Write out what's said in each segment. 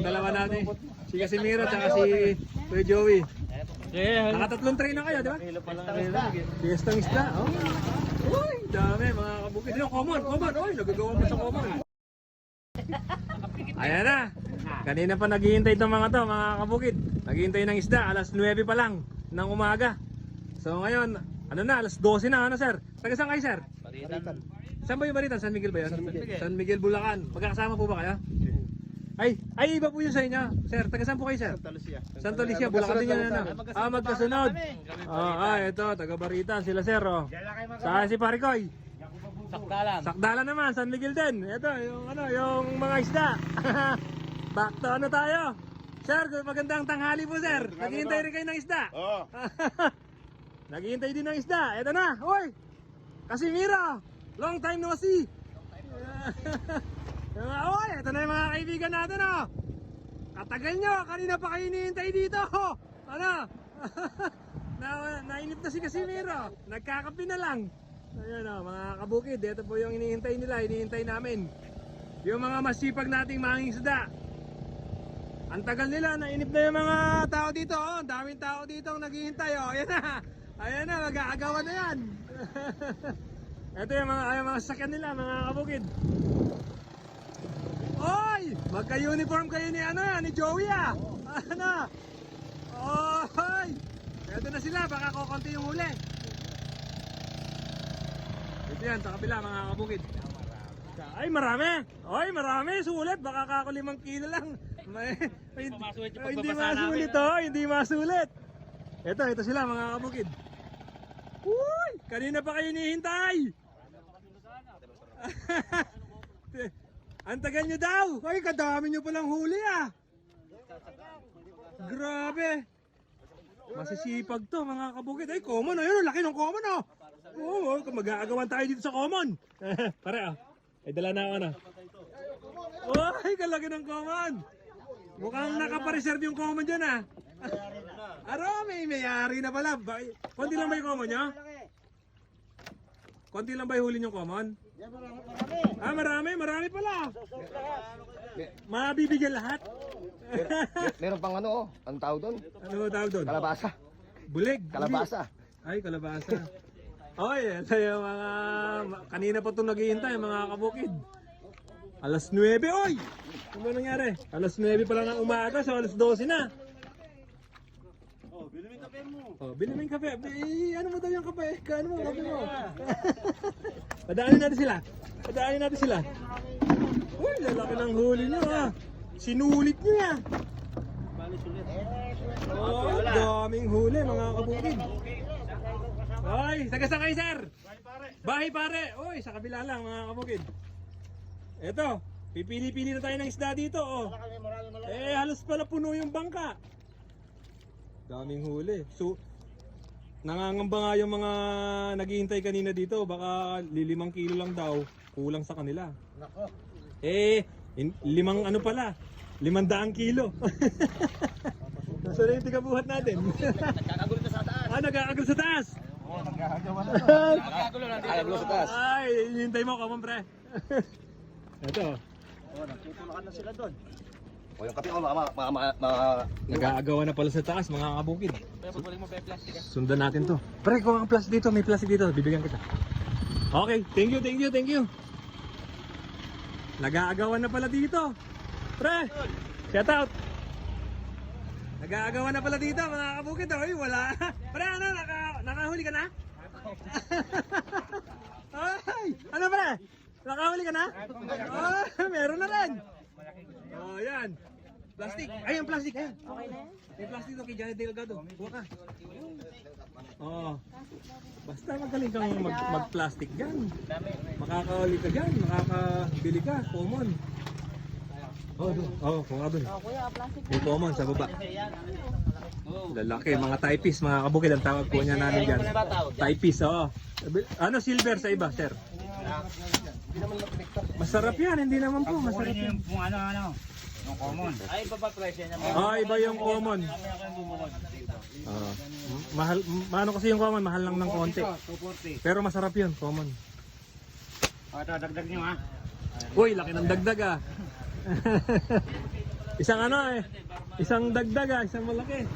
Yung dalawa natin. Si Casimiro at si Kuya Joey. Yeah, Nakatatlong train na kayo, di ba? Fiesta isda. Oh. Uy, dami mga kabukid. Yung common, common. Uy, nagagawa mo sa common. Ayan na. Kanina pa naghihintay itong mga to, mga kabukid. Naghihintay ng isda, alas 9 pa lang ng umaga. So ngayon, ano na, alas 12 na, ano sir? Taga saan kayo sir? Saan ba yung Baritan? San Miguel ba yun? San Miguel. San Miguel, Bulacan. Magkakasama po ba kayo? Ay, ay iba po yun sa inyo. Sir, taga saan po kayo sir? Santa Lucia. Santa Lucia, Bulacan din yan. Ano? Ah, magkasunod. Ah, ah, ito, taga Baritan, sila sir. Oh. Saan si Parikoy? Sakdalan. Sakdala naman, San Miguel din. Ito, yung ano, yung mga isda. Back to ano tayo? Sir, magandang tanghali po sir. Naghihintay rin kayo ng isda. Oo. Naghihintay din ng isda. Ito na. Hoy! Casimiro! Long time no see! Oy, ito na yung mga kaibigan natin oh. Katagal nyo, kanina pa kayo hinihintay dito. Ano? na, nainip na si Casimiro. Nagkakapi na lang. Ayan oh, mga kabukid, ito po yung hinihintay nila, hinihintay namin. Yung mga masipag nating manging isda. Ang tagal nila, nainip na yung mga tao dito. Oh, ang daming tao dito ang naghihintay. Oh. Ayan na. Ayan na, mag-aagawan na yan. Ito yung mga, yung mga sasakyan nila, mga kabukid. Oy! Magka-uniform kayo ni ano, ni Joey ah. Ano? Oy! Ito na sila, baka kukunti yung huli. Ito yan, sa kabila mga kabukid. Ay, marami! Ay, marami! Sulit! Baka kako limang kilo lang. May, ay, Masulit yung ay, hindi pagbabasa namin, masulit oh, hindi masulit. Ito, ito sila mga kabukid. Uy! Kanina pa kayo hinihintay! Ang tagal nyo daw! Ay, kadami nyo palang huli ah! Grabe! Masisipag to mga kabukid. Ay, common oh. Yun, laki ng common oh. Oo, oh, mag-aagawan tayo dito sa common. Pare ah. Ay, dala na ako na. Oh, ay, kalaki ng common. Mukhang nakapareserve yung common dyan ah. Aro, may mayari na pala. Konti lang ba yung common nyo? Konti lang ba yung huli yung common? Ah, marami, marami pala. Mabibigyan lahat. Meron pang ano, oh. Ang tawag doon? ano ba tawag doon? Kalabasa. Bulig. Kalabasa. Ay, kalabasa. Oy, ito yung mga... Kanina pa ito naghihintay, mga kabukid. Alas 9, oy! Ano nangyari? Alas 9 pa lang ng umaga, so alas 12 na. Oh, bili mo yung kape mo. Oh, bili mo yung kape. Eh, ano mo daw yung kape? Kano mo kape mo? Padaanin natin sila. Padaanin natin sila. Uy, lalaki ng huli nyo ah. Sinulit nyo ah. Oh, daming huli mga kabukid. Oy, taga saan kayo sir? Bahay pare. Oy, sa kabila lang mga kabukid. Eto, pipili-pili na tayo ng isda dito oh. Eh, halos pala puno yung bangka. Daming huli. So, nangangamba nga yung mga naghihintay kanina dito. Baka lilimang kilo lang daw. Kulang sa kanila. Eh, in- limang ano pala? Limang daang kilo. so, na yung tigabuhat natin. Nagkakagulo na sa taas. ah, nagkakagal sa taas. Nagkakagulo na dito. Ayaw sa taas. Ay, hinihintay mo, kamon pre. Ito. O yung kape ko, mga, mga, mga, mga, Nag-aagawa na pala sa taas, mga kabukid. Pero pagpuli mo yung plastic ah. Sundan natin to. Pre, kung ang plastic dito, may plastic dito, bibigyan kita. Okay, thank you, thank you, thank you. Nag-aagawan na pala dito. Pre, shout out. Nag-aagawan na pala dito, mga kabukid. Oy, wala. Pre, ano, naka, nakahuli ka na? Ay, ano pre? Nakahuli ka na? Oh, meron na rin. Oh, yan. Plastic. Ay, ang plastic. Ayan. Okay na yan? May plastic to kay Janet Delgado. Kuha ka. Oo. Basta magaling kang mag, mag-plastic dyan. Makakauli ka dyan. Makakabili ka. Common. Oh, doon. Oh, kuha ka doon. May common sa baba. Lalaki, mga typist, mga kabukid ang tawag po niya namin dyan. Typist, oo. Ano silver sa iba, sir? Masarap yan, hindi naman po. Masarap yan. Kung ano ano. Yung common. Ay, iba pa presyo niya. Ah, iba yung common. Ah, mahal, maano kasi yung common, mahal lang ng konti. 240. Pero masarap yun, common. O, ito, dagdag nyo ha. Uy, laki ng dagdag ah. Isang ano eh. Isang dagdag ah, isang malaki.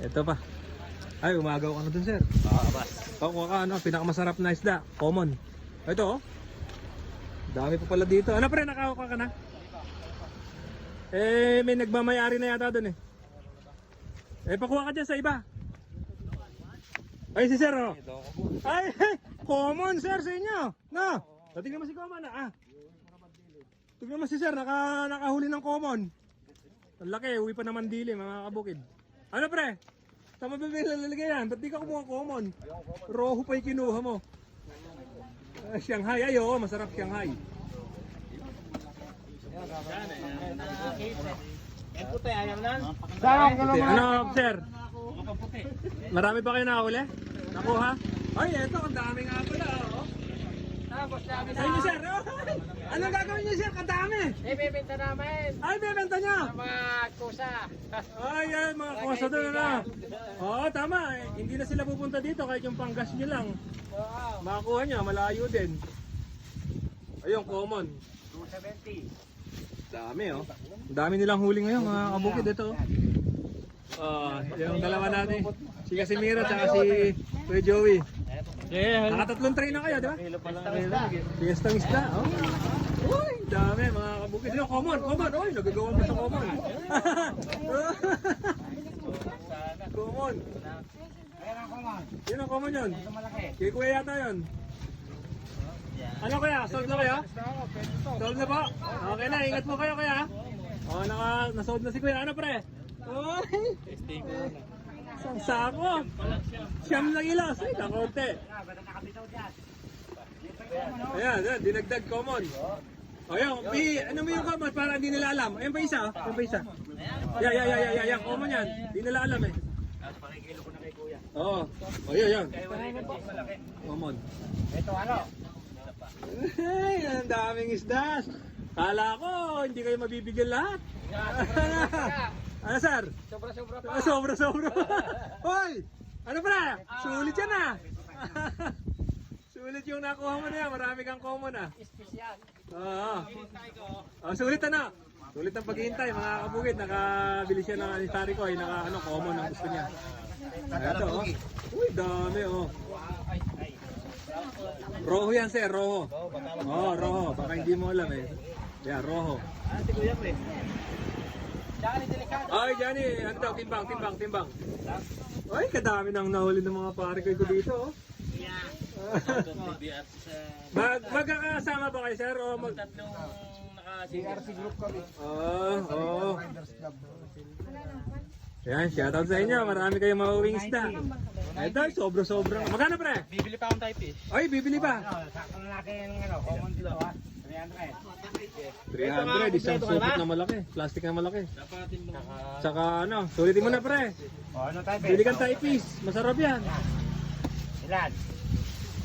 Ito pa. Ay, umagaw ka na dun, sir. Oo, boss. Pakuha ka, ano, pinakamasarap na isda. Common. Ito, oh. Dami pa pala dito. Ano pre, nakakuha ka na? Eh, may nagmamayari na yata dun eh. Eh, pakuha ka dyan sa iba. Ay, si sir, oh. Ay, common, sir, sa inyo. No? Tingnan mo si common, ah. ah. Tingnan mo si sir, naka, nakahuli ng common. Ang laki, uwi pa naman dili, mga kabukid. Ano pre? Tama ba ba lalagay yan? Ba't di ka kumuha common? Roho pa yung kinuha mo. Shanghai, ay oo, masarap Shanghai. Yung puti, ayaw na. Ano, sir? Marami pa kayo nakahuli? Nakuha? Ay, eto, ang dami nga pala. Oh. Tapos sabi Sa inyo, sir. Oh, anong gagawin niyo, sir? Kadami. ibibenta namin Ay, bebenta niya. ng mga kusa. Ay, yan, mga kosa doon, ano? Oo, tama. eh. Hindi na sila pupunta dito kahit yung panggas nyo lang. Makakuha niya, malayo din. Ayun, common. 270. Dami, oh. Dami nilang huli ngayon, mga kabukid. Ito, oh. Ah, yung dalawa natin. Si Casimiro at si Kuya Joey. Yeah. Nakatatlong train na kayo, di ba? Kilo pa lang. Fiestang isda, oh. Uy, dami mga kabukid. Ano, common, common. Uy, nagagawa mo sa common. common. Ayan ang common. Yun ang common yun. Ito malaki. Kay kuya yata yun. Ano kaya? Sold na ko, to. Sold na po? Okay na, ingat po kayo kuya. Oh, naka, nasold na si kuya. Ano pre? Uy! Isang sako. Siyam na kilos. Ay, dyan? Ayan, ayan, dinagdag common. O yan, may, ano mo yung common para hindi nila alam. Ayan pa isa, oh. ayan pa isa. Yeah, yeah, yeah, yeah, yeah, yeah, common yan. Hindi nila alam eh. Oo. O yan, yan. Common. Ito ano? Ay, ang daming isda. Kala ko, hindi kayo mabibigyan lahat. ano, sir? Sobra-sobra pa. Ah, Sobra, sobra. Hoy! Ano pa? Sulit yan ah. Sulit yung nakuha mo na yan. Marami kang common ah. Espesyal. Oo. Oh, sulit na. Sulit ang paghihintay mga kabukid. Nakabili siya ng anistari ko ay naka ano, common ang gusto niya. Ito oh. Uy, dami oh. Roho yan sir, roho. Oh, roho. Baka hindi mo alam eh. Yeah, roho. Ate kuya pre. Diyan, delikado. Ay, Johnny, ano daw? Timbang, timbang, timbang. Ay, kadami nang nahuli ng mga pare ko dito oh. Mag magkakasama ba kayo sir o mag Tatlong naka-CRC group kami. Oo, oo. Yan, shoutout sa inyo. Marami kayong mauwing isda. Ito, sobra-sobra. Magkano pre? Bibili pa akong type fish. Ay, bibili pa. Ano, sakto na laki yung ano, common dito ha. 300. 300, isang supot na malaki. Plastic na malaki. Tsaka ano, sulitin mo na pre. O, ano tayo? Bili kang typepiece. Masarap yan. Ilan?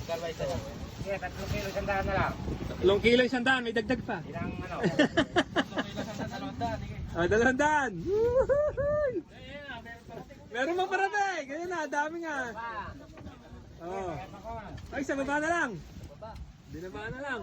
Magkano ba isa lang? Sige, tatlong kilo, isang daan na lang. Tatlong kilo isang daan, may dagdag pa. Ilang ano? Ah, dalawang daan. Woohoo! Meron mo parating. Ganyan na, dami nga. Oh. Ay, sa baba na lang. Binaba na lang.